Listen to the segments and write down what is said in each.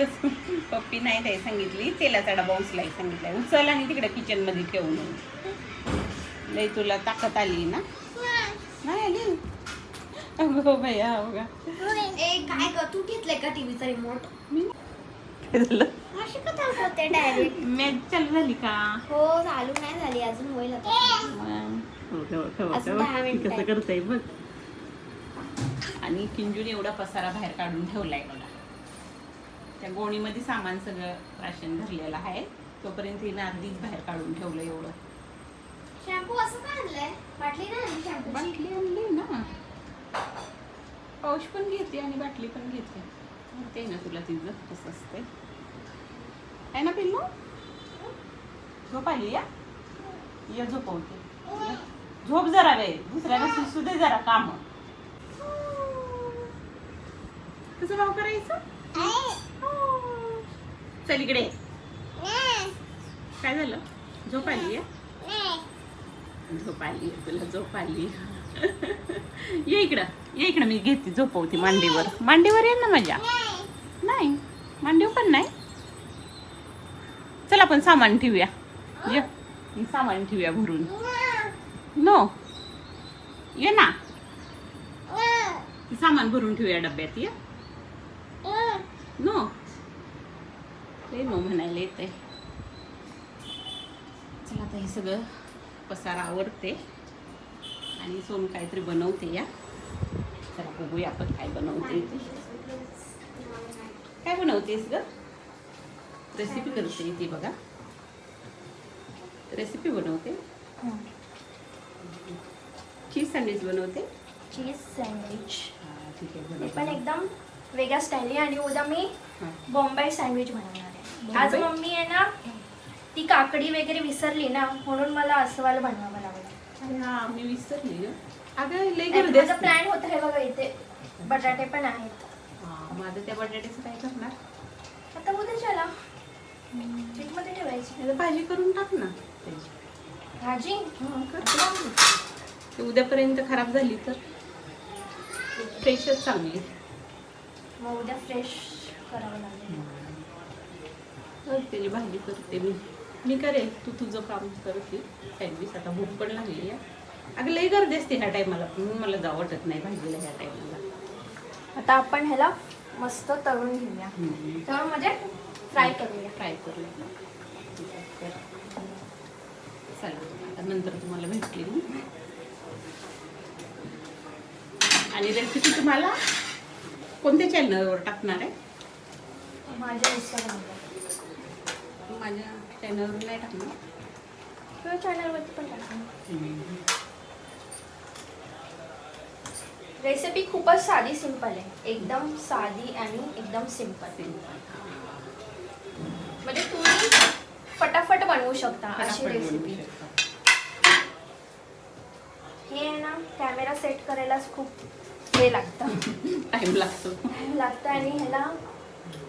तसं पप्पी नाही काही सांगितली तेलाचा डबा उचलाय सांगितलाय. उचल आणि तिकडे किचनमध्ये ठेवून लई तुला ताकद आली ना? नाही आली? अगं भैया बघा. ए काय ग तू घेतलंय का टीव्हीचा रिमोट झालं? अशी का होते डायरेक्ट मॅच चालू झाली का? हो चालू नाही झाली अजून होईल आता. हो. दहा मिनिटं कसं. करतंय बघ. आणि किंजून एवढा पसारा बाहेर काढून ठेवलाय बघा. त्या गोणीमध्ये सामान सगळं राशन भरलेलं आहे. तोपर्यंत हिनं अर्धीच बाहेर काढून ठेवलं एवढं. शॅम्पू असं का आणलंय? बाटली नाही आणली शॅम्पू बाटली आणली ना. पाऊस पण घेते आणि बाटली पण घेते. ते ना तुला तिचं कसं असतंय. आहे ना पिल्लू? झोप आली या? ये झोपवते. झोप जरा रे. दुसऱ्याला सुसू दे जरा काम. कसं भाव करायचं चल इकडे. काय झालं? झोप आली झोप आली तुला झोप आली ये इकडं ये इकडं मी घेते झोपवते मांडीवर. मांडीवर ये ना माझ्या नाही मांडीवर पण नाही. चल आपण सामान ठेवूया. ये सामान ठेवूया भरून. नो. ये ना. सामान भरून ठेवूया डब्यात ये. नो. नो म्हणायला येते चला आता हे सगळं पसारा आवडते आणि सोन काहीतरी बनवते या. चला बघूया आपण काय बनवते ते. काय बनवतेस ग? रेसिपी करते ती बघा. रेसिपी बनवते. चीज सँडविच बनवते. चीज सँडविच ठीक आहे पण. एकदम वेगळ्या स्टाईलने आणि उद्या मी. बॉम्बे सँडविच बनवणार आज? मम्मी आहे ना ती काकडी वगैरे विसरली ना म्हणून मला असं वाला बनवावं लागलं. अरे हा मी विसरली अगं लई गर्दी माझा असते. प्लॅन होता हे बघा इथे बटाटे पण आहेत. माझं त्या बटाट्याचं काय करणार? आता उद्या चला. फ्रीजमध्ये ठेवायची. भाजी करून टाक ना. भाजी. ते उद्यापर्यंत खराब झाली तर? फ्रेशच चांगली मग उद्या फ्रेश करावं लागेल. त्याची भाजी करते मी. मी करेल तू तुझं काम करते सँडविच आता भूक पण लागली आहे. अगं लई गर्दी असते ह्या टायमाला म्हणून मला जावं वाटत नाही भाजीला ह्या टायमाला आता आपण ह्याला मस्त तळून घेऊया. तळून म्हणजे फ्राय करूया. ट्राय करूया. चला आता नंतर तुम्हाला भेटली मी. आणि रेसिपी तुम्हाला कोणत्या चॅनलवर टाकणार आहे? माझ्या इंस्टाग्रामवर माझ्या चॅनलवर नाही टाकणार. चॅनलवरती पण टाका. रेसिपी खूपच साधी सिंपल आहे. एकदम साधी आणि एकदम सिंपल म्हणजे तुम्ही फटाफट बनवू शकता अशी रेसिपी हे आहे ना कॅमेरा सेट करायलाच खूप हे लागतं. टाईम लागतो. टाइम लागतं आणि ह्याला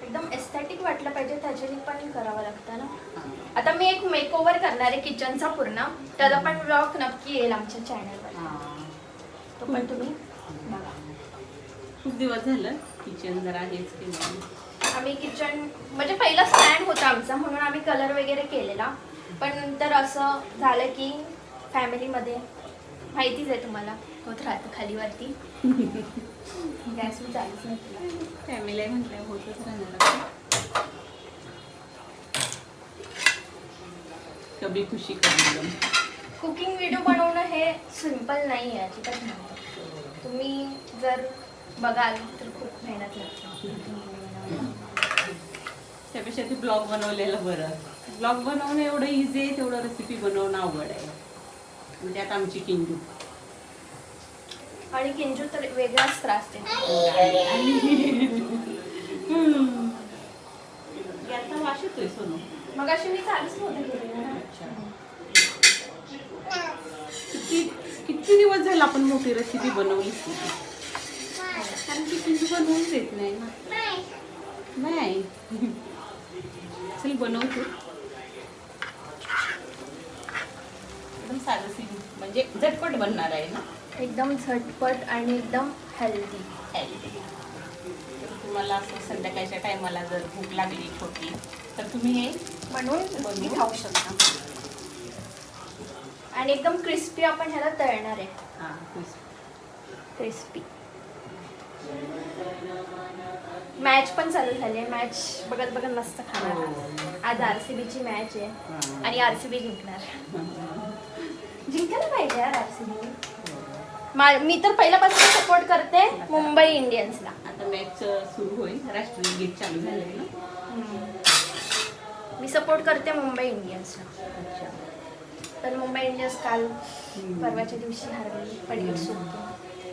एकदम एस्थेटिक वाटलं पाहिजे त्याच्याने पण करावं लागतं ना. आता मी एक मेकओव्हर करणार आहे किचनचा पूर्ण. त्याचा पण ब्लॉग नक्की येईल आमच्या चॅनलवर हां. तो पण तुम्ही बघा. खूप दिवस झालं किचन जरा हेच केलं. आम्ही किचन म्हणजे पहिला स्टँड होता आमचा म्हणून आम्ही कलर वगैरे केलेला. पण नंतर असं झालं की फॅमिलीमध्ये माहितीच आहे तुम्हाला होत राहतं खालीवरती. गॅसवर चालूच नाही तुला फॅमिली होतच राहणार. आता. कभी खुशी कभी गम कुकिंग व्हिडिओ बनवणं हे सिंपल नाही आहे अजिबात नाही. तुम्ही जर बघाल तर खूप मेहनत लागते. त्यापेक्षा ते ब्लॉग बनवलेलं बरं. ब्लॉग बनवणं एवढं इझी आहे तेवढं रेसिपी बनवणं अवघड आहे. म्हणजे आता आमची किंजू आणि किंजू तर वेगळाच त्रास देते. याचा वास येतोय सोनू. मग अशी मी चालूच ना. किती किती दिवस झाला आपण मोठी रेसिपी बनवलीच नाही कारण की किंजू बनवून देत नाही ना. नाही. चल बनवतो एकदम साधं म्हणजे झटपट बनणार आहे ना? एकदम झटपट आणि एकदम हेल्दी हेल्दी तुम्हाला असं संध्याकाळच्या टायमाला जर भूक लागली छोटी तर तुम्ही हे म्हणून बनवून तुम्ही खाऊ शकता. आणि एकदम क्रिस्पी आपण ह्याला तळणार आहे. हां crisp. क्रिस्पी मॅच पण चालू झाली आहे. मॅच बघत बघत मस्त खाणार. हो. आज आर सी बीची मॅच आहे. आणि आर सी बी जिंकणार. जिंकायला पाहिजे यार आर सी बी मी तर पहिल्यापासून सपोर्ट करते मुंबई इंडियन्सला आता मॅच सुरू होईल. राष्ट्रीय गीत चालू झाले ना? मी सपोर्ट करते मुंबई इंडियन्सला पण मुंबई इंडियन्स काल. परवाच्या दिवशी हरवली इट्स ओके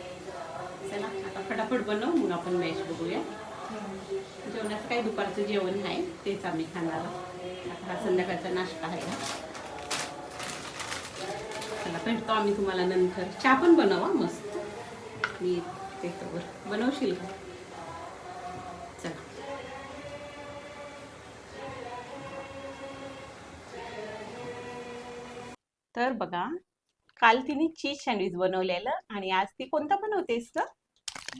चला आता फटाफट बनव. मग आपण मॅच बघूया. जेवणाचं काही दुपारचं जेवण आहे तेच आम्ही खाणार. आता हा संध्याकाळचा नाश्ता आहे. चला भेटतो आम्ही तुम्हाला नंतर. चहा पण बनवा मस्त. मी ते तर बनवशील का? चला. तर बघा काल तिने चीज सँडविच बनवलेलं आणि आज ती कोणता बनवतेस का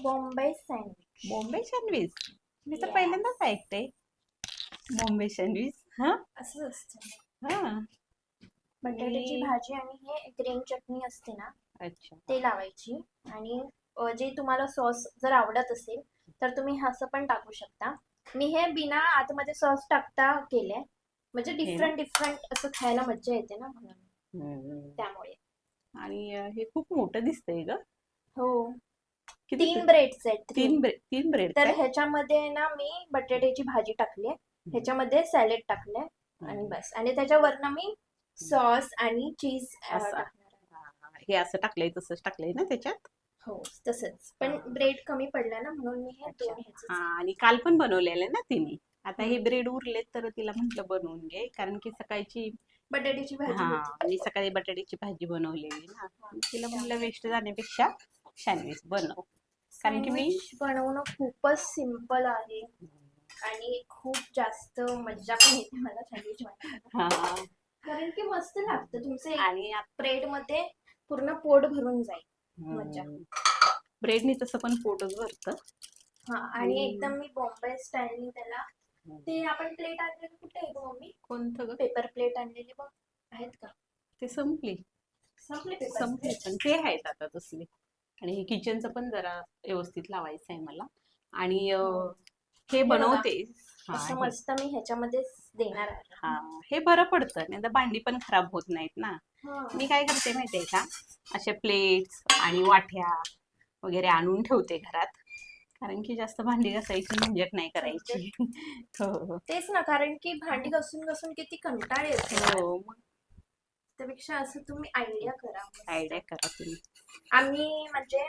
बॉम्बे सँडविच. बॉम्बे सँडविच? मी तर. पहिल्यांदाच ऐकते. बॉम्बे सँडविच हा? असं असतं. हा. बटाट्याची भाजी आणि हे ग्रीन चटणी असते ना अच्छा. ते लावायची. आणि अ, जे तुम्हाला सॉस जर आवडत असेल तर तुम्ही हे असं पण टाकू शकता. मी हे बिना आतमध्ये सॉस टाकता केले म्हणजे? डिफरंट डिफरंट असं खायला मज्जा येते ना म्हणून. हम्म. त्यामुळे. आणि अं, हे खूप मोठं दिसतंय ग. हो. किती तीन ब्रेड्स आहेत तीन ब्रेड तीन ब्रेड तर ह्याच्यामध्ये ना मी बटाट्याची भाजी टाकली ह्याच्यामध्ये सॅलेड टाकले आणि बस. आणि त्याच्यावरनं मी सॉस आणि चीज असं. हे असं टाकलंय तसंच टाकलंय ना त्याच्यात? हो तसंच. पण ब्रेड कमी पडला ना म्हणून मी हे दोन हा ह्याचे आणि काल पण बनवलेलं ना तिने. आता हे ब्रेड उरलेत तर तिला म्हंटल बनवून घे कारण की सकाळची बटाट्याची भाजी हा होती. मी सकाळी बटाट्याची भाजी बनवलेली ना. तिला म्हटलं वेस्ट जाण्यापेक्षा सँडविच बनव. कारण की मी बनवणं खूपच सिंपल आहे. आणि खूप जास्त मज्जा पण येते मला सँडविच बनवायला. हा. कारण की मस्त लागतं. तुमचं आणि ब्रेडमध्ये पूर्ण पोट भरून जाईल. मज्जा. ब्रेडनी तसं पण पोटच भरतं. हा आणि एकदम मी बॉम्बे स्टाईलनी त्याला ते आपण प्लेट आणलेली कुठे आहे गं मम्मी? कोणतं ग? पेपर प्लेट आणलेली बघ. आहेत का? ते संपली. संपले संपली पण ते आहेत आता तसले. आणि हे किचनचं पण जरा व्यवस्थित लावायचं आहे मला. आणि अं, हे. बनवते. हा, असं हे- मस्त मी ह्याच्यामध्येच देणार आहे. हा हे बरं पडतं. नाही तर भांडी पण खराब होत नाहीत ना. हा. मी काय करते माहितीये का? असे प्लेट्स आणि वाट्या वगैरे आणून ठेवते घरात. कारण की जास्त भांडी घासायची झंझट नाही करायची. हो. तेच ना कारण की भांडी घासून घासून किती कंटाळ येतो. हो मग. त्यापेक्षा असं तुम्ही आयडिया करा आयडिया करा तुम्ही. आम्ही म्हणजे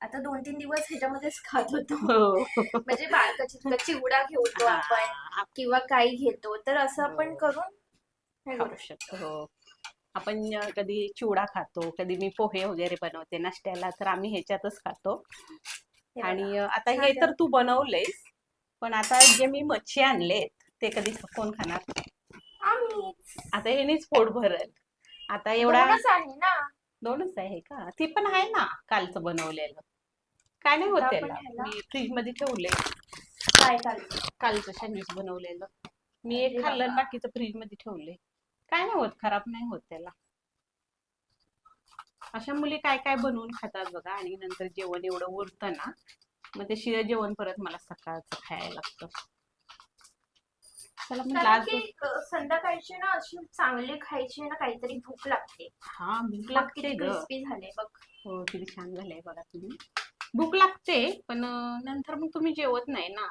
आता दोन तीन दिवस ह्याच्यामध्येच खात होतो. हो. म्हणजे चिवडा घेतो आपण किंवा काही घेतो तर असं आपण हो. करून हे खाऊ करू शकतो. हो. आपण कधी चिवडा खातो कधी मी पोहे वगैरे बनवते नाश्त्याला तर आम्ही ह्याच्यातच खातो. आणि आता हे तर तू बनवलेस पण आता जे मी मच्छी आणलेत ते कधी कोण खाणार. आता ह्यानेच पोट भरल. आता एवढा आहे ना दोनच आहे का? ती पण आहे ना कालचं बनवलेलं. काय नाही होत त्याला. मी फ्रीजमध्ये ठेवले काय कालचं सँडविच बनवलेलं. मी एक खाल्लं आणि. बाकीचं फ्रीजमध्ये ठेवले काय नाही होत खराब नाही होत त्याला. अशा मुली काय काय बनवून खातात बघा आणि नंतर जेवण एवढं उरतं ना मग ते शिळं जेवण परत मला सकाळचं खायला लागतं. चला म्हटलं कारण आज की अ, संध्याकाळची ना अशी चांगली खायची ना काहीतरी भूक लागते. हा भूक बघ लागते किती ग. क्रिस्पी झाले बघ. हो किती छान झालंय बघा तुम्ही. भूक लागते पण अं, नंतर मग तुम्ही जेवत नाही ना.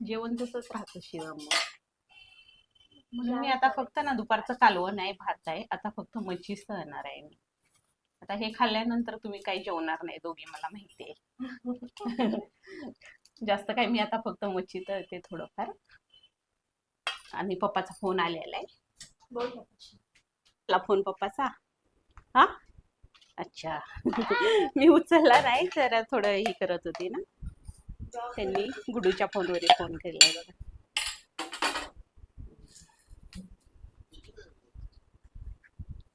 जेवण तसंच राहतं शिळं मग म्हणून मी आता फक्त ना दुपारचं कालवण आहे भात आहे. आता फक्त मच्छीच तळणार आहे मी. आता हे खाल्ल्यानंतर तुम्ही काही जेवणार नाही दोघी मला माहिती आहे. जास्त काही मी आता फक्त मच्छी तळते थोडंफार. आणि पप्पाचा फोन आलेला आहे. फोन पप्पाचा? हा? अच्छा. मी उचलला नाही जरा थोडं हे करत होती ना. त्यांनी गुडूच्या फोनवर फोन केलाय बघा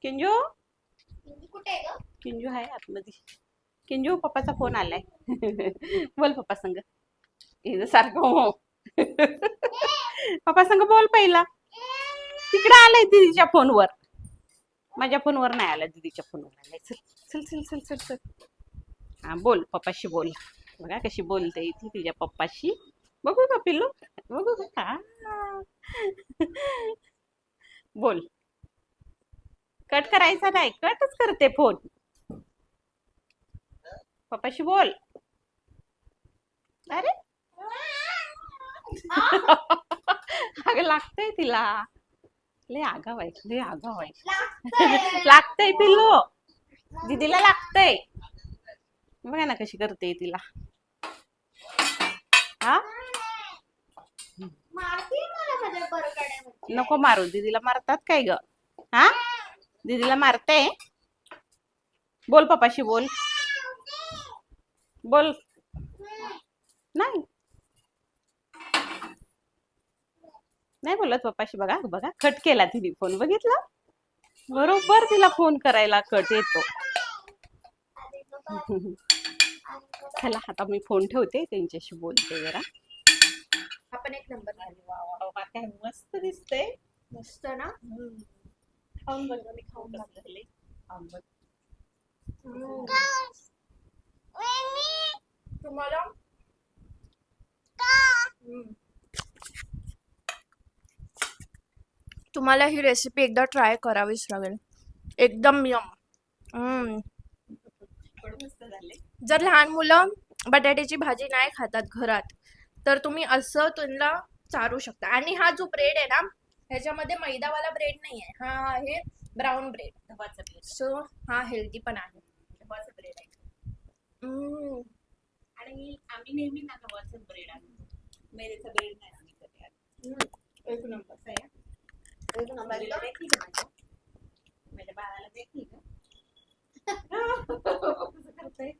किंजू? कुठे किंजू आहे आतमध्ये. किंजू पप्पाचा फोन आलाय. बोल पप्पा संग. सारखं हो. पप्पा संग बोल पहिला. तिकडे आलंय दीदीच्या फोनवर. माझ्या फोनवर नाही आलं दीदीच्या फोनवर. आलाय चल चल चल चल चल चल. हा बोल पप्पाशी बोल. बघा कशी बोलते इथे तिच्या पप्पाशी. बघू का पिल्लू? बघू का? हा. बोल. कट करायचा नाही. कटच करते फोन. पप्पाशी बोल. अरे. अगं लागतंय तिला. लय आगाव आहे लय आगाव आहे. लागतंय. पिल्लू. दीदीला लागतंय. बघा ना कशी करते तिला. हा. नको मारू दीदीला मारतात काय ग? हा? दीदीला मारते बोल पप्पाशी बोल. बोल. नाही. नाही बोलत पप्पाशी बघा बघा कट केला तिने फोन बघितला? बरोबर तिला फोन करायला कट येतो. चला आता मी फोन ठेवते त्यांच्याशी बोलते जरा. आपण एक नंबर मस्त दिसतंय. मस्त ना? खाऊन बघ मी खाऊन बघले खाऊन बघ. तुम्हाला हम्म. तुम्हाला ही रेसिपी एकदा ट्राय करावीच लागेल. एकदम यम जर लहान मुलं बटाट्याची भाजी नाही खातात घरात तर तुम्ही असं त्यांना चारू शकता. आणि हा जो ब्रेड आहे ना ह्याच्यामध्ये मैदावाला ब्रेड नाही आहे हा आहे ब्राऊन ब्रेड सो हा हेल्दी पण आहे. ब्रेड. आणि आम्ही नेहमी ना गव्हाचं ब्रेड आणतो. ब्रेड नाही आम्ही. एक नंबर. माझ्या बाळाला देखी का कसं करतंय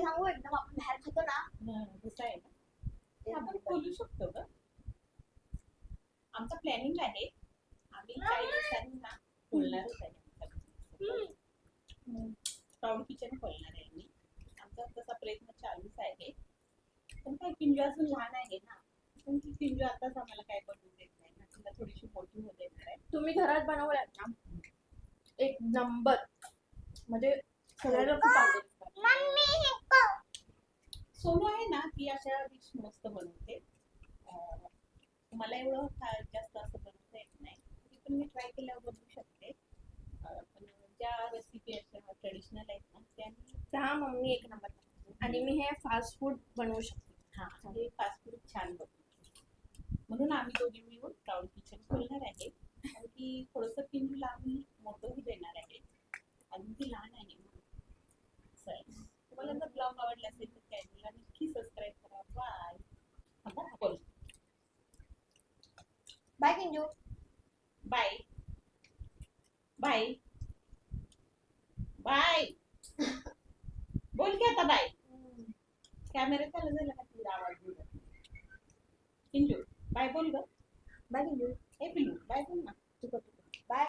सांगू एकदम आपण बाहेर खातो ना हा, कसं आहे ना ते आपण बोलू शकतो का आमचं प्लॅनिंग आहे आम्ही काही दिवसांनी ना बोलणारच आहे क्राऊड किचन खोलणार आहे मी आमचा तसा प्रयत्न म्हणजे चालूच आहे पण काय किंजू अजून लहान आहे ना पण ती किंजू आताच आम्हाला काय बनवून देत? तिला थोडीशी मोठी आहे. तुम्ही घरात बनवलात ना? एक नंबर. म्हणजे खूप सोनू आहे ना ती अशा डिश मस्त बनवते. मला एवढं खा- जास्त असं बनवता येत नाही. तरी पण मी ट्राय केल्यावर बनवू शकते. पण ज्या रेसिपी अशा ट्रेडिशनल आहेत ना त्या हा मम्मी एक नंबर. आणि मी हे फास्ट फूड बनवू शकते. हा ते फास्ट फूड छान बनवते. म्हणून आम्ही दोघी आवडला असेल तर चॅनलला नक्की सबस्क्राईब करा bye bye Kinju bye bye bye बोल की आता बाय कॅमेरा चालू झाला का तुझा आवाज़ बोल किंजू बाय बोल ग बाय किंजू ए पिल्लू बाय बोल ना तू कर, तू कर.